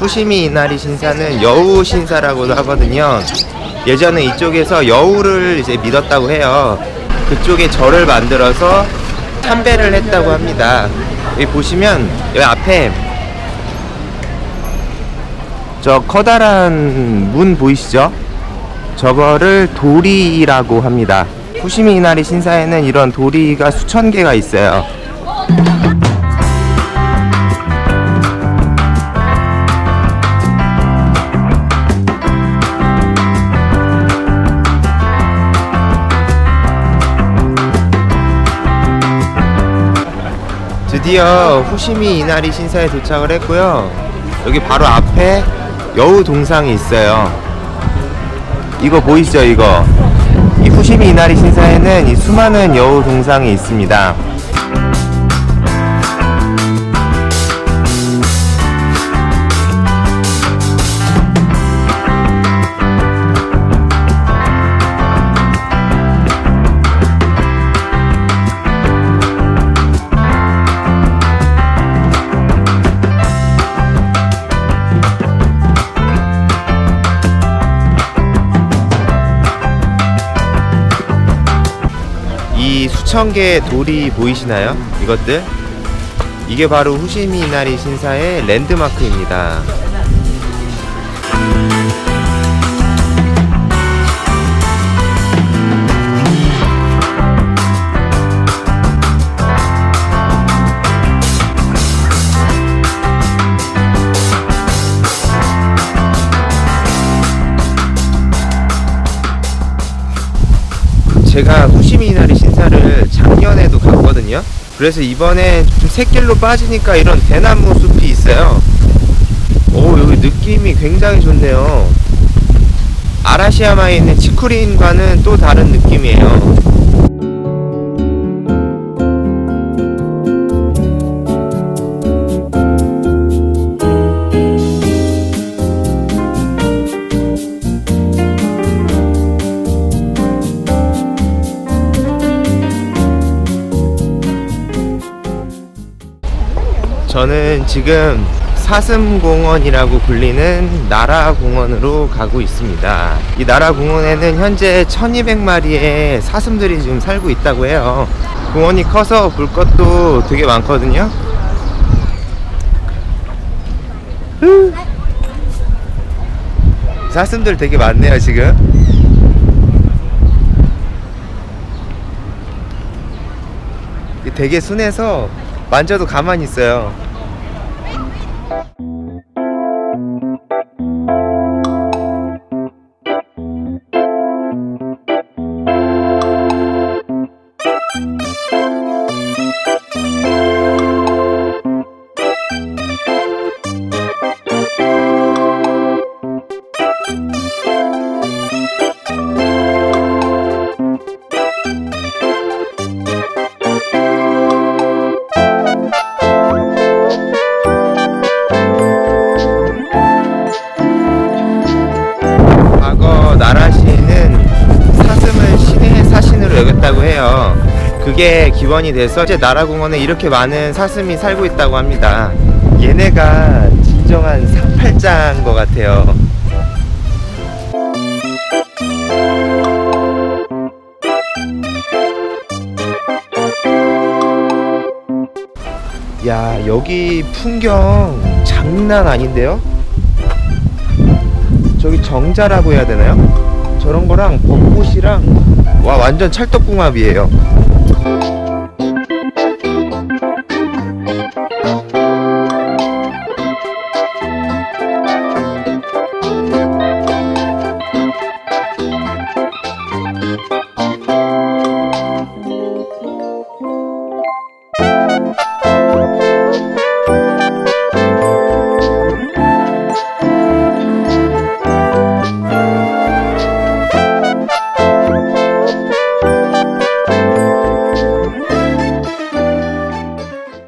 후시미 이나리 신사는 여우 신사라고도 하거든요. 예전에 이쪽에서 여우를 이제 믿었다고 해요. 그쪽에 절을 만들어서 참배를 했다고 합니다. 여기 보시면 여기 앞에 저 커다란 문 보이시죠? 저거를 도리라고 합니다. 후시미 이나리 신사에는 이런 도리가 수천 개가 있어요. 드디어 후시미 이나리 신사에 도착을 했고요. 여기 바로 앞에 여우 동상이 있어요. 이거 보이시죠, 이거? 이 후시미 이나리 신사에는 이 수많은 여우 동상이 있습니다. 이 수천 개의 돌이 보이시나요? 이것들? 이게 바로 후시미 이나리 신사의 랜드마크입니다. 제가 후시미 이나리 신 사를 작년에도 갔거든요. 그래서 이번에 좀 샛길로 빠지니까 이런 대나무 숲이 있어요. 오, 여기 느낌이 굉장히 좋네요. 아라시야마에 있는 치쿠린과는 또 다른 느낌이에요. 저는 지금 사슴공원이라고 불리는 나라공원으로 가고 있습니다. 이 나라공원에는 현재 1200마리의 사슴들이 지금 살고 있다고 해요. 공원이 커서 볼 것도 되게 많거든요. 후. 사슴들 되게 많네요, 지금. 되게 순해서 만져도 가만히 있어요. 나라시는 사슴을 신의 사신으로 여겼다고 해요. 그게 기원이 돼서 이제 나라공원에 이렇게 많은 사슴이 살고 있다고 합니다. 얘네가 진정한 사팔자인 것 같아요. 야, 여기 풍경 장난 아닌데요? 저기 정자라고 해야 되나요? 저런 거랑 벚꽃이랑 와 완전 찰떡궁합이에요.